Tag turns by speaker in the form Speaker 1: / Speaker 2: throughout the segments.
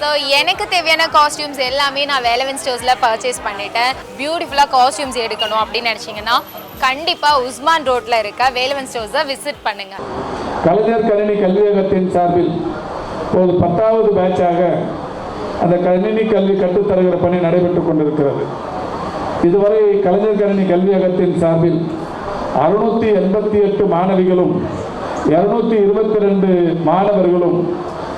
Speaker 1: So எனக்கு தேவையான costumes எல்லாமே நான் வேலவன் ஸ்டோர்ஸில் பர்ச்சேஸ் பண்ணிட்டேன். பியூட்டிஃபுல்லாக காஸ்டியூம்ஸ் எடுக்கணும் அப்படின்னு நினச்சிங்கன்னா கண்டிப்பாக உஸ்மான் ரோட்டில் இருக்க வேலவன் ஸ்டோர்ஸை விசிட் பண்ணுங்கள்
Speaker 2: கலைஞர் கணினி கல்வியகத்தின் சார்பில் இப்போது பத்தாவது பேட்சாக அந்த கணினி கல்வி கற்றுத்தருகிற பணி நடைபெற்றுக் கொண்டிருக்கிறது. இதுவரை கலைஞர் கணினி கல்வியகத்தின் சார்பில் அறுநூற்றி எண்பத்தி எட்டு மாணவிகளும் இருநூத்தி இருபத்தி ரெண்டு மாணவர்களும்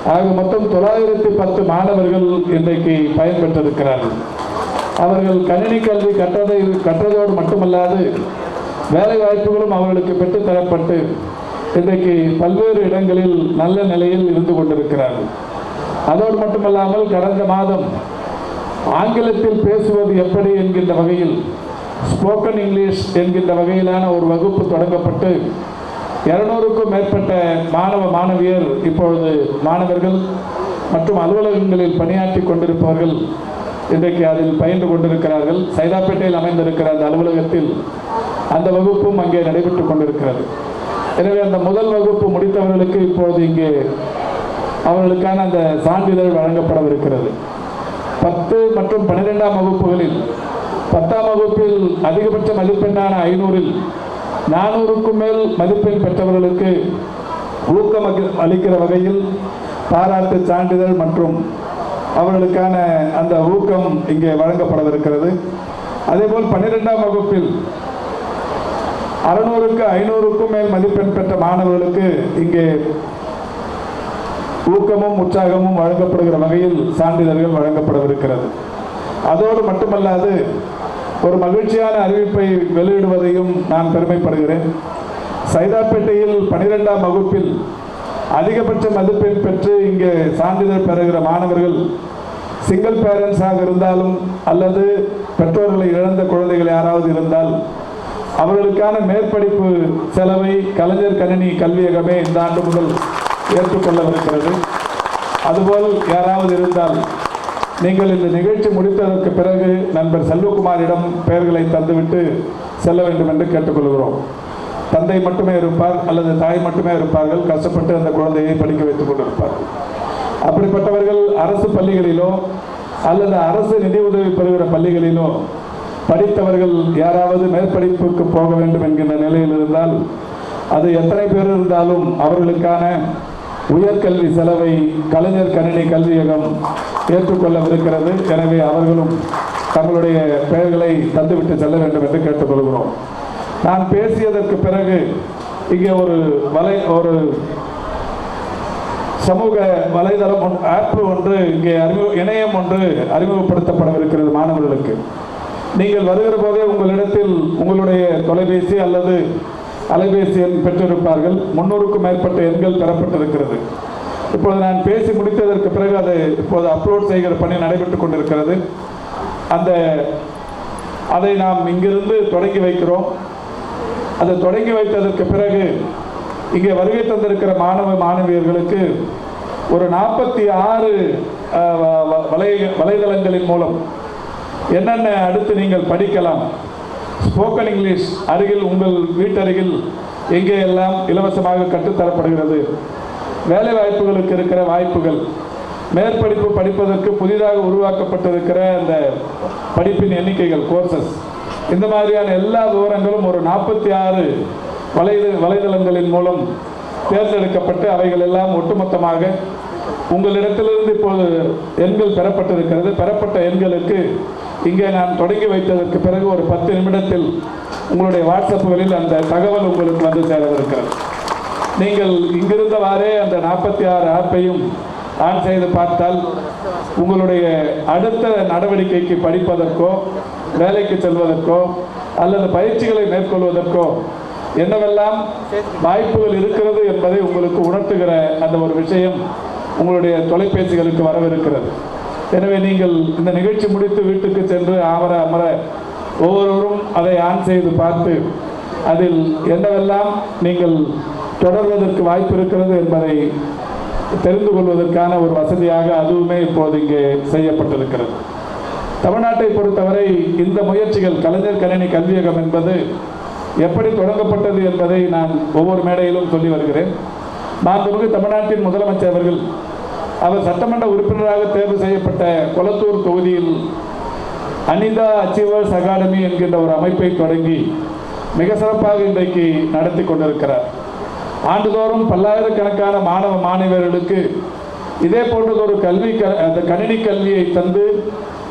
Speaker 2: ஆக மொத்தம் தொள்ளாயிரத்தி பத்து மாணவர்கள் இன்றைக்கு பயன்பெற்றிருக்கிறார்கள். அவர்கள் கணினி கல்வி கற்றதை கற்றதோடு மட்டுமல்லாது வேலை வாய்ப்புகளும் அவர்களுக்கு பெற்றுத்தரப்பட்டு இன்றைக்கு பல்வேறு இடங்களில் நல்ல நிலையில் இருந்து கொண்டிருக்கிறார்கள். அதோடு மட்டுமல்லாமல் கடந்த மாதம் ஆங்கிலத்தில் பேசுவது எப்படி என்கின்ற வகையில் ஸ்போக்கன் இங்கிலீஷ் என்கின்ற வகையிலான ஒரு வகுப்பு தொடங்கப்பட்டு இருநூறுக்கும் மேற்பட்ட மாணவ மாணவியர் இப்பொழுது மாணவர்கள் மற்றும் அலுவலகங்களில் பணியாற்றி கொண்டிருப்பவர்கள் இன்றைக்கு அதில் பயின்று கொண்டிருக்கிறார்கள். சைதாப்பேட்டையில் அமைந்திருக்கிற அந்த அலுவலகத்தில் அந்த வகுப்பும் அங்கே நடைபெற்றுக் கொண்டிருக்கிறது. எனவே அந்த முதல் வகுப்பு முடித்தவர்களுக்கு இப்பொழுது இங்கே அவர்களுக்கான அந்த சான்றிதழ் வழங்கப்படவிருக்கிறது. பத்து மற்றும் பன்னிரெண்டாம் வகுப்புகளில் பத்தாம் வகுப்பில் அதிகபட்ச மதிப்பெண்ணான ஐநூறில் நானூறுக்கும் மேல் மதிப்பெண் பெற்றவர்களுக்கு ஊக்கம் அளிக்கிற வகையில் பாராட்டு சான்றிதழ் மற்றும் அவர்களுக்கான அந்த ஊக்கம் இங்கே வழங்கப்படவிருக்கிறது. அதேபோல் பன்னிரெண்டாம் வகுப்பில் அறுநூறுக்கு ஐநூறுக்கும் மேல் மதிப்பெண் பெற்ற மாணவர்களுக்கு இங்கே ஊக்கமும் உற்சாகமும் வழங்கப்படுகிற வகையில் சான்றிதழ்கள் வழங்கப்படவிருக்கிறது. அதோடு மட்டுமல்லாது ஒரு மகிழ்ச்சியான அறிவிப்பை வெளியிடுவதையும் நான் பெருமைப்படுகிறேன். சைதாப்பேட்டையில் பனிரெண்டாம் வகுப்பில் அதிகபட்ச மதிப்பெண் பெற்று இங்கே சான்றிதழ் பெறுகிற மாணவர்கள் சிங்கிள் பேரண்ட்ஸாக இருந்தாலும் அல்லது பெற்றோர்களை இழந்த குழந்தைகள் யாராவது இருந்தால் அவர்களுக்கான மேற்படிப்பு செலவை கலைஞர் கணினி கல்வியகமே இந்த ஆண்டு முதல் ஏற்றுக்கொள்ளவிருக்கிறது. அதுபோல் யாராவது இருந்தால் நீங்கள் இந்த நிகழ்ச்சி முடித்ததற்கு பிறகு நண்பர் செல்வகுமாரிடம் பெயர்களை தந்துவிட்டு செல்ல வேண்டும் என்று கேட்டுக்கொள்கிறோம். தந்தை மட்டுமே இருப்பார் அல்லது தாய் மட்டுமே இருப்பார்கள். கஷ்டப்பட்டு அந்த குழந்தையை படிக்க வைத்துக் கொண்டிருப்பார்கள் அப்படிப்பட்டவர்கள் அரசு பள்ளிகளிலோ அல்லது அரசு நிதி உதவி பெறுகிற பள்ளிகளிலோ படித்தவர்கள் யாராவது மேற்படிப்புக்கு போக வேண்டும் என்கின்ற நிலையில் இருந்தால் அது எத்தனை பேர் இருந்தாலும் அவர்களுக்கான உயர்கல்வி செலவை கலைஞர் கணினி கல்வியகம் ஏற்றுக்கொள்ளவிருக்கிறது எனவே அவர்களும் தங்களுடைய பெயர்களை தந்துவிட்டு செல்ல வேண்டும் என்று கேட்டுக்கொள்கிறோம். நான் பேசியதற்கு பிறகு இங்கே ஒரு வலை ஒரு சமூக வலைதளம் ஒன்று ஆப் ஒன்று இங்கே அறிமுக இணையம் ஒன்று அறிமுகப்படுத்தப்படவிருக்கிறது மாணவர்களுக்கு. நீங்கள் வருகிற போதே உங்களிடத்தில் உங்களுடைய தொலைபேசி அல்லது அலைபேசி எண் பெற்றிருப்பார்கள். முன்னூறுக்கும் மேற்பட்ட எண்கள் பெறப்பட்டிருக்கிறது. இப்பொழுது நான் பேசி முடித்ததற்கு பிறகு அதை இப்போது அப்லோட் செய்கிற பணி நடைபெற்றுக் கொண்டிருக்கிறது. அந்த அதை நாம் இங்கிருந்து தொடங்கி வைக்கிறோம். அதை தொடங்கி வைத்ததற்கு பிறகு இங்கே வருகை தந்திருக்கிற மாணவ மாணவியர்களுக்கு ஒரு நாற்பத்தி ஆறு வலை வலைதளங்களின் மூலம் என்னென்ன அடுத்து நீங்கள் படிக்கலாம் ஸ்போக்கன் இங்கிலீஷ் அருகில் உங்கள் வீட்டருகில் எங்கே எல்லாம் இலவசமாக கற்றுத்தரப்படுகிறது வேலை வாய்ப்புகளுக்கு இருக்கிற வாய்ப்புகள் மேற்படிப்பு படிப்பதற்கு புதிதாக உருவாக்கப்பட்டிருக்கிற அந்த படிப்பின் எண்ணிக்கைகள் கோர்சஸ் இந்த மாதிரியான எல்லா விவரங்களும் ஒரு நாற்பத்தி ஆறு வலை வலைதளங்களின் மூலம் தேர்ந்தெடுக்கப்பட்டு அவைகள் எல்லாம் ஒட்டுமொத்தமாக உங்களிடத்திலிருந்து இப்போது எண்கள் பெறப்பட்டிருக்கிறது. பெறப்பட்ட எண்களுக்கு இங்கே நான் தொடங்கி வைத்ததற்கு பிறகு ஒரு பத்து நிமிடத்தில் உங்களுடைய வாட்ஸ்அப்புகளில் அந்த தகவல் உங்களுக்கு வந்து சேரவிருக்கிறது. நீங்கள் இங்கிருந்தவாறே அந்த நாற்பத்தி ஆறு ஆப்பையும் ஆன் செய்து பார்த்தால் உங்களுடைய அடுத்த நடவடிக்கைக்கு படிப்பதற்கோ வேலைக்கு செல்வதற்கோ அல்லது பயிற்சிகளை மேற்கொள்வதற்கோ என்னவெல்லாம் வாய்ப்புகள் இருக்கிறது என்பதை உங்களுக்கு உணர்த்துகிற அந்த ஒரு விஷயம் உங்களுடைய தொலைபேசிகளுக்கு வரவிருக்கிறது. எனவே நீங்கள் இந்த நிகழ்ச்சி முடித்து வீட்டுக்கு சென்று அமர அமர ஒவ்வொருவரும் அதை ஆன் செய்து பார்த்து அதில் என்னவெல்லாம் நீங்கள் தொடர்வதற்கு வாய்ப்பு இருக்கிறது என்பதை தெரிந்து கொள்வதற்கான ஒரு வசதியாக அதுவுமே இப்போது இங்கே செய்யப்பட்டிருக்கிறது. தமிழ்நாட்டை பொறுத்தவரை இந்த முயற்சிகள் கலைஞர் கணினி கல்வியகம் என்பது எப்படி தொடங்கப்பட்டது என்பதை நான் ஒவ்வொரு மேடையிலும் சொல்லி வருகிறேன். மாண்புமிகு தமிழ்நாட்டின் முதலமைச்சர் அவர்கள் அவர் சட்டமன்ற உறுப்பினராக தேர்வு செய்யப்பட்ட கொளத்தூர் தொகுதியில் அனிதா அச்சீவர்ஸ் அகாடமி என்கின்ற ஒரு அமைப்பை தொடங்கி மிக சிறப்பாக இன்றைக்கு நடத்தி கொண்டிருக்கிறார். ஆண்டுதோறும் பல்லாயிரக்கணக்கான மாணவ மாணவியர்களுக்கு இதே போன்றதொரு கல்வி க அந்த கணினி கல்வியை தந்து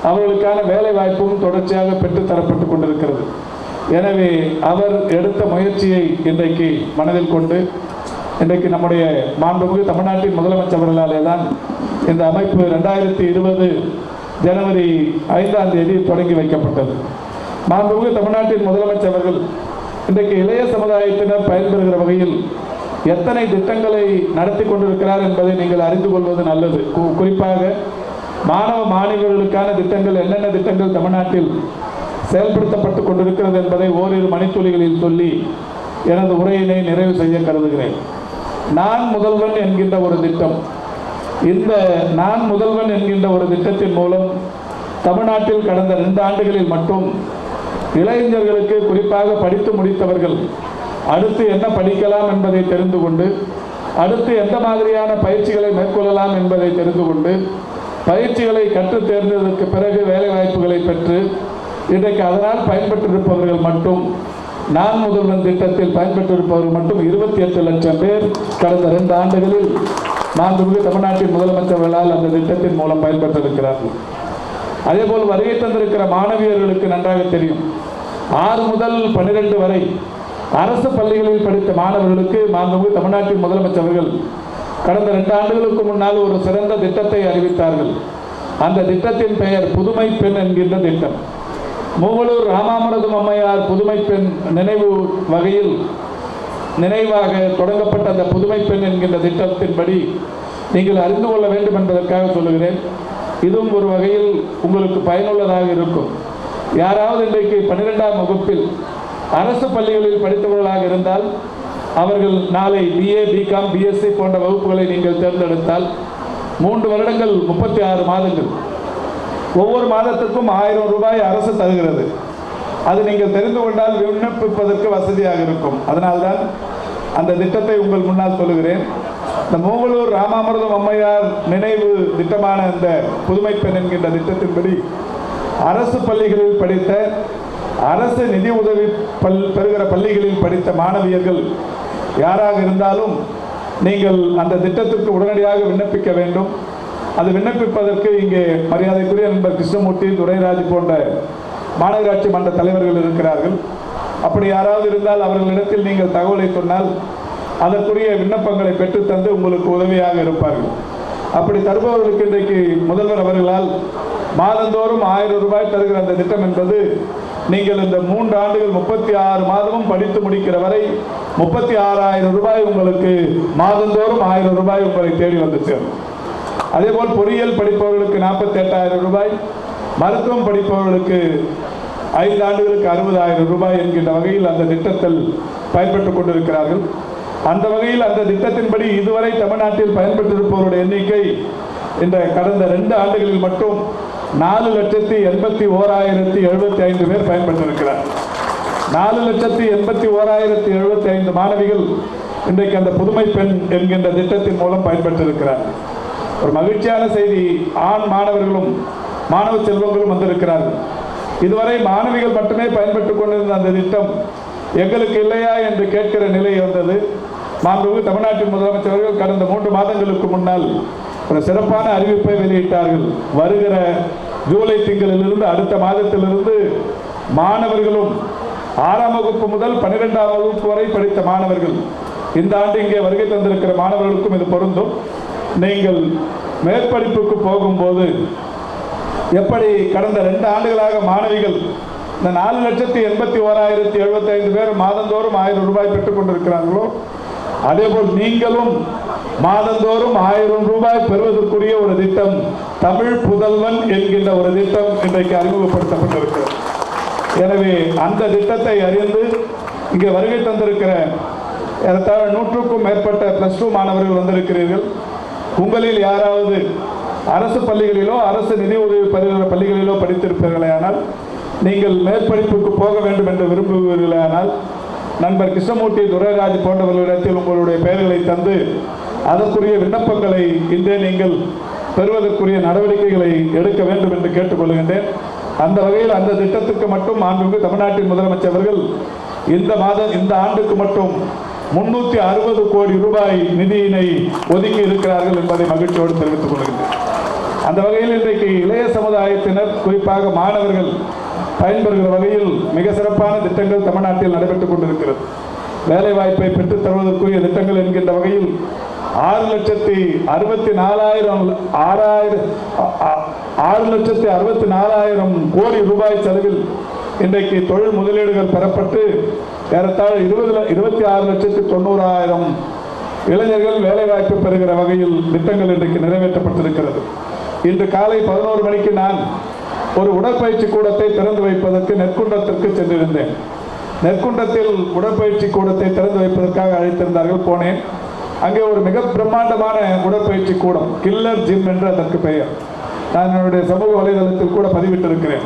Speaker 2: அவர்களுக்கான வேலை வாய்ப்பும் தொடர்ச்சியாக பெற்றுத் தரப்பட்டு கொண்டிருக்கிறது. எனவே அவர் எடுத்த முயற்சியை இன்றைக்கு மனதில் கொண்டு இன்றைக்கு நம்முடைய மாண்புமிகு தமிழ்நாட்டின் முதலமைச்சர் அவர்களாலே தான் இந்த அமைப்பு ரெண்டாயிரத்தி இருபது ஜனவரி ஐந்தாம் தேதி தொடங்கி வைக்கப்பட்டது. மாண்புமிகு தமிழ்நாட்டின் முதலமைச்சர் அவர்கள் இன்றைக்கு இளைய சமுதாயத்தினர் பயன்பெறுகிற வகையில் எத்தனை திட்டங்களை நடத்தி கொண்டிருக்கிறார் என்பதை நீங்கள் அறிந்து கொள்வது நல்லது. கு- குறிப்பாக மாணவ மாணவியர்களுக்கான திட்டங்கள் என்னென்ன திட்டங்கள் தமிழ்நாட்டில் செயல்படுத்தப்பட்டு கொண்டிருக்கிறது என்பதை ஓரிரு மணித்துளிகளில் சொல்லி எனது உரையினை நிறைவு செய்ய கருதுகிறேன். நான் முதல்வன் என்கின்ற ஒரு திட்டம். இந்த நான் முதல்வன் என்கின்ற ஒரு திட்டத்தின் மூலம் தமிழ்நாட்டில் கடந்த ரெண்டு ஆண்டுகளில் மட்டும் இளைஞர்களுக்கு குறிப்பாக படித்து முடித்தவர்கள் அடுத்து என்ன படிக்கலாம் என்பதை தெரிந்து கொண்டு அடுத்து எந்த மாதிரியான பயிற்சிகளை மேற்கொள்ளலாம் என்பதை தெரிந்து கொண்டு பயிற்சிகளை கற்றுத் தேர்ந்ததற்கு பிறகு வேலை வாய்ப்புகளை பெற்று இன்றைக்கு அதனால் பயன்பெற்றிருப்பவர்கள் மட்டும் நான் முதல்வன் திட்டத்தில் பயன்பெற்றிருப்பவர்கள் மட்டும் இருபத்தி எட்டு லட்சம் பேர் கடந்த ரெண்டு ஆண்டுகளில் மாண்புமிகு தமிழ்நாட்டின் முதலமைச்சர்களால் அந்த திட்டத்தின் மூலம் பயன்பெற்றிருக்கிறார்கள். அதேபோல் வருகை தந்திருக்கிற மாணவியர்களுக்கு நன்றாக தெரியும். ஆறு முதல் பன்னிரெண்டு வரை அரசு பள்ளிகளில் படித்த மாணவர்களுக்கு மாண்புமிகு தமிழ்நாட்டின் முதலமைச்சர் அவர்கள் கடந்த ரெண்டு ஆண்டுகளுக்கு முன்னால் ஒரு சிறந்த திட்டத்தை அறிவித்தார்கள். அந்த திட்டத்தின் பெயர் புதுமை பெண் என்கின்ற திட்டம். மூவலூர் ராமாமிரதம் அம்மையார் புதுமை பெண் நினைவு வகையில் நினைவாக தொடங்கப்பட்ட அந்த புதுமை பெண் என்கின்ற திட்டத்தின்படி நீங்கள் அறிந்து கொள்ள வேண்டும் என்பதற்காக சொல்லுகிறேன். இதுவும் ஒரு வகையில் உங்களுக்கு பயனுள்ளதாக இருக்கும். யாராவது இன்றைக்கு பன்னிரெண்டாம் வகுப்பில் அரசு பள்ளிகளில் படித்தவர்களாக இருந்தால் அவர்கள் நாளை பிஏ பிகாம் பிஎஸ்சி போன்ற வகுப்புகளை நீங்கள் தேர்ந்தெடுத்தால் மூன்று வருடங்கள் முப்பத்தி ஆறு மாதங்கள். ஒவ்வொரு மாதத்திற்கும் ஆயிரம் ரூபாய் அரசு தருகிறது. அது நீங்கள் தெரிந்து கொண்டால் விண்ணப்பிப்பதற்கு வசதியாக இருக்கும். அதனால்தான் அந்த திட்டத்தை உங்கள் முன்னால் சொல்லுகிறேன். இந்த மூவலூர் ராமாமிர்தம் அம்மையார் நினைவு திட்டமான இந்த புதுமை பெண் என்கின்ற திட்டத்தின்படி அரசு பள்ளிகளில் படித்த அரசு நிதி உதவி பல் பெறுகிற பள்ளிகளில் படித்த மாணவியர்கள் யாராக இருந்தாலும் நீங்கள் அந்த திட்டத்திற்கு உடனடியாக விண்ணப்பிக்க வேண்டும். அது விண்ணப்பிப்பதற்கு இங்கே மரியாதைக்குரிய நண்பர் கிருஷ்ணமூர்த்தி துரைராஜ் போன்ற மாநகராட்சி மன்ற தலைவர்கள் இருக்கிறார்கள். அப்படி யாராவது இருந்தால் அவர்களிடத்தில் நீங்கள் தகவலை சொன்னால் அதற்குரிய விண்ணப்பங்களை பெற்றுத்தந்து உங்களுக்கு உதவியாக இருப்பார்கள். அப்படி தருபவர்களுக்கு இன்றைக்கு முதல்வர் அவர்களால் மாதந்தோறும் ஆயிரம் ரூபாய் தருகிற அந்த திட்டம் என்பது நீங்கள் இந்த மூன்று ஆண்டுகள் முப்பத்தி ஆறு மாதமும் படித்து முடிக்கிற வரை முப்பத்தி ஆறாயிரம் ரூபாய் உங்களுக்கு மாதந்தோறும் ஆயிரம் ரூபாய் உங்களை தேடி வந்து சேரும். அதேபோல் பொறியியல் படிப்பவர்களுக்கு நாற்பத்தி எட்டாயிரம் ரூபாய் மருத்துவம் படிப்பவர்களுக்கு ஐந்து ஆண்டுகளுக்கு அறுபதாயிரம் ரூபாய் என்கின்ற வகையில் அந்த திட்டத்தில் பயன்பட்டுக் கொண்டிருக்கிறார்கள். அந்த வகையில் அந்த திட்டத்தின்படி இதுவரை தமிழ்நாட்டில் பயன்பெற்றிருப்பவருடைய எண்ணிக்கை இந்த கடந்த ரெண்டு ஆண்டுகளில் மட்டும் நாலு லட்சத்தி எண்பத்தி ஓராயிரத்தி எழுபத்தி ஐந்து பேர் பயன்பெற்றிருக்கிறார். நாலு லட்சத்தி எண்பத்தி ஓராயிரத்தி எழுபத்தி ஐந்து மாணவிகள் இன்றைக்கு அந்த புதுமை பெண் என்கின்ற திட்டத்தின் மூலம் பயன்பெற்றிருக்கிறார். ஒரு மகிழ்ச்சியான செய்தி ஆண் மாணவர்களும் மாணவ செல்வங்களும் வந்திருக்கிறார்கள். இதுவரை மாணவிகள் மட்டுமே பயன்பட்டுக் கொண்டிருந்த அந்த திட்டம் எங்களுக்கு இல்லையா என்று கேட்கிற நிலை வந்தது மாண்புமிகு தமிழ்நாட்டின் முதலமைச்சர் கடந்த மூன்று மாதங்களுக்கு முன்னால் ஒரு சிறப்பான அறிவிப்பை வெளியிட்டார்கள். வருகிற ஜூலை திங்களிலிருந்து அடுத்த மாதத்திலிருந்து மாணவர்களும் ஆறாம் வகுப்பு முதல் பன்னிரெண்டாம் வகுப்பு வரை படித்த மாணவர்கள் இந்த ஆண்டு இங்கே வருகை தந்திருக்கிற மாணவர்களுக்கும் இது பொருந்தும். நீங்கள் மேற்படிப்புக்கு போகும்போது எப்படி கடந்த ரெண்டு ஆண்டுகளாக மாணவிகள் இந்த நாலு லட்சத்தி எண்பத்தி ஓராயிரத்தி எழுபத்தைந்து பேர் மாதந்தோறும் ஆயிரம் ரூபாய் பெற்றுக் கொண்டிருக்கிறார்களோ அதேபோல் நீங்களும் மாதந்தோறும் ஆயிரம் ரூபாய் பெறுவதற்குரிய ஒரு திட்டம் தமிழ் புதல்வன் என்கின்ற ஒரு திட்டம் இன்றைக்கு அறிமுகப்படுத்தப்பட்டிருக்கிறது. எனவே அந்த திட்டத்தை அறிந்து இங்கே வருகை தந்திருக்கிற ஏறத்தாழ நூற்றுக்கும் மேற்பட்ட ப்ளஸ் டூ மாணவர்கள் வந்திருக்கிறீர்கள். உங்களில் யாராவது அரசு பள்ளிகளிலோ அரசு நிதி உதவி பெறுகிற பள்ளிகளிலோ படித்திருப்பீர்களேயானால் நீங்கள் மேற்படிப்புக்கு போக வேண்டும் என்று விரும்புவீர்களேயானால் நண்பர் கிருஷ்ணமூர்த்தி துரைராஜ் போன்றவர்களிடத்தில் உங்களுடைய பெயர்களை தந்து அதற்குரிய விண்ணப்பங்களை இன்றே நீங்கள் பெறுவதற்குரிய நடவடிக்கைகளை எடுக்க வேண்டும் என்று கேட்டுக்கொள்கின்றேன். அந்த வகையில் அந்த திட்டத்துக்கு மட்டும் ஆண்டுக்கு தமிழ்நாட்டின் முதலமைச்சர் அவர்கள் இந்த மாதம் இந்த ஆண்டுக்கு மட்டும் முன்னூத்தி அறுபது கோடி ரூபாய் நிதியினை ஒதுக்கி இருக்கிறார்கள் என்பதை மகிழ்ச்சியோடு தெரிவித்துக் கொள்கின்றேன். அந்த வகையில் இன்றைக்கு இளைய சமுதாயத்தினர் குறிப்பாக மாணவர்கள் பயன்பெறுகிற வகையில் மிக சிறப்பான திட்டங்கள் தமிழ்நாட்டில் நடைபெற்றுக் கொண்டிருக்கிறது. வேலை வாய்ப்பை பெற்றுத் தருவதற்குரிய திட்டங்கள் என்கின்ற வகையில் ஆறு லட்சத்தி அறுபத்தி நாலாயிரம் ஆறாயிரம் ஆறு லட்சத்தி அறுபத்தி நாலாயிரம் கோடி ரூபாய் செலவில் இன்றைக்கு தொழில் முதலீடுகள் பெறப்பட்டு ஏறத்தாழ இருபது இருபத்தி ஆறு லட்சத்தி தொண்ணூறாயிரம் இளைஞர்கள் வேலைவாய்ப்பு பெறுகிற வகையில் திட்டங்கள் இன்றைக்கு நிறைவேற்றப்பட்டிருக்கிறது. இன்று காலை பதினோரு மணிக்கு நான் ஒரு உடற்பயிற்சி கூடத்தை திறந்து வைப்பதற்கு நெற்குன்றத்திற்கு சென்றிருந்தேன். நெற்குன்றத்தில் உடற்பயிற்சி கூடத்தை திறந்து வைப்பதற்காக அழைத்திருந்தார்கள் போனேன். அங்கே ஒரு மிக பிரம்மாண்டமான உடற்பயிற்சி கூடம் கில்லர் ஜிம் என்று அதற்கு பெயர். நான் என்னுடைய சமூக வலைதளத்தில் கூட பதிவிட்டிருக்கிறேன்.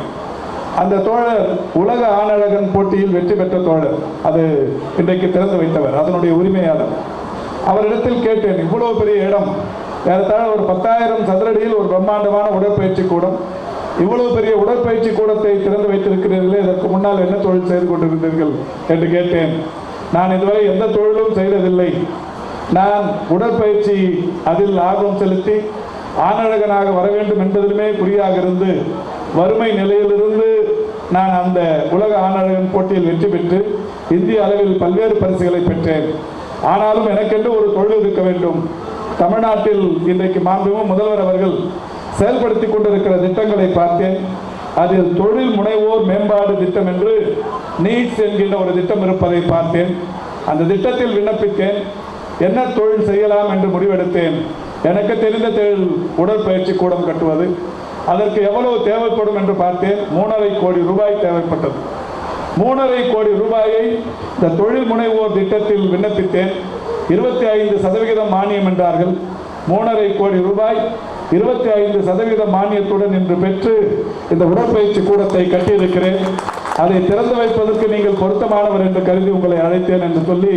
Speaker 2: அந்த தோழர் உலக ஆணழகன் போட்டியில் வெற்றி பெற்ற தோழர். அது இன்றைக்கு திறந்து வைத்தவர் அதனுடைய உரிமையாளர். அவரிடத்தில் கேட்டேன் இவ்வளவு பெரிய இடம். ஏறத்தாழ ஒரு பத்தாயிரம் சதுரடியில் ஒரு பிரம்மாண்டமான உடற்பயிற்சி கூடம். இவ்வளவு பெரிய உடற்பயிற்சி கூடத்தை திறந்து வைத்திருக்கிறீர்களே இதற்கு முன்னால் என்ன தொழில் செய்து கொண்டிருந்தீர்கள் என்று கேட்டேன். நான் இதுவரை எந்த தொழிலும் செய்ததில்லை. நான் உடற்பயிற்சி அதில் ஆர்வம் செலுத்தி ஆணழகனாக வர வேண்டும் என்பதிலுமே குறியாக இருந்து வறுமை நிலையிலிருந்து நான் அந்த உலக ஆணழகன் போட்டியில் வெற்றி பெற்று இந்திய அளவில் பல்வேறு பரிசுகளை பெற்றேன். ஆனாலும் எனக்கென்று ஒரு தொழில் இருக்க வேண்டும். தமிழ்நாட்டில் இன்றைக்கு மாண்புமிகு முதல்வர் அவர்கள் செயல்படுத்தி கொண்டிருக்கிற திட்டங்களை பார்த்தேன். அதில் தொழில் முனைவோர் மேம்பாடு திட்டம் என்று நீட்ஸ் என்கின்ற ஒரு திட்டம் இருப்பதை பார்த்தேன். அந்த திட்டத்தில் விண்ணப்பித்தேன். என்ன தொழில் செய்யலாம் என்று முடிவெடுத்தேன். எனக்கு தெரிந்த தொழில் உடற்பயிற்சி கூடம் கட்டுவது. அதற்கு எவ்வளவு தேவைப்படும் என்று பார்த்தேன். மூணரை கோடி ரூபாய் தேவைப்பட்டது. மூணரை கோடி ரூபாயை இந்த தொழில் முனைவோர் திட்டத்தில் விண்ணப்பித்தேன். இருபத்தி ஐந்து சதவிகிதம் மானியம் என்றார்கள். மூணரை கோடி ரூபாய் இருபத்தி ஐந்து சதவீத மானியத்துடன் இன்று பெற்று இந்த உடற்பயிற்சி கூடத்தை கட்டியிருக்கிறேன். அதை திறந்து வைப்பதற்கு நீங்கள் பொருத்தமானவர் என்று கருதி உங்களை அழைத்தேன் என்று சொல்லி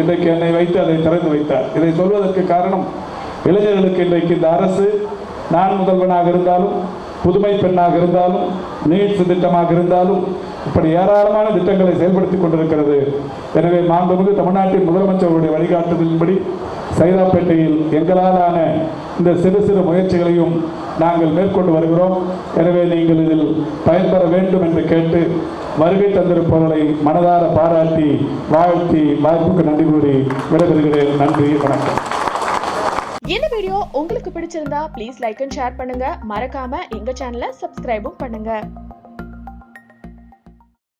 Speaker 2: இன்றைக்கு என்னை வைத்து அதை திறந்து வைத்தார். இதை சொல்வதற்கு காரணம் இளைஞர்களுக்கு இன்றைக்கு இந்த அரசு நான் முதல்வனாக இருந்தாலும் புதுமை பெண்ணாக இருந்தாலும் நீட்ஸ் திட்டமாக இருந்தாலும் இப்படி ஏராளமான திட்டங்களை செயல்படுத்தி கொண்டிருக்கிறது. எனவே மாண்புமிகு தமிழ்நாட்டின் முதலமைச்சருடைய வழிகாட்டுதலின்படி சைதாப்பேட்டையில் எங்களாலான இந்த சிறு சிறு முயற்சிகளையும் நாங்கள் மேற்கொண்டு வருகிறோம். எனவே நீங்கள் இதில் பயன்பெற வேண்டும் என்று கேட்டு வருகை தந்திருப்பவர்களை மனதார பாராட்டி வாழ்த்தி வாய்ப்புக்கு நன்றி கூறி விடைபெறுகிறேன். நன்றி வணக்கம்.
Speaker 3: இந்த வீடியோ உங்களுக்கு பிடிச்சிருந்தா ப்ளீஸ் லைக் அண்ட் ஷேர் பண்ணுங்க. மறக்காம எங்க சேனலை சப்ஸ்கிரைபும் பண்ணுங்க.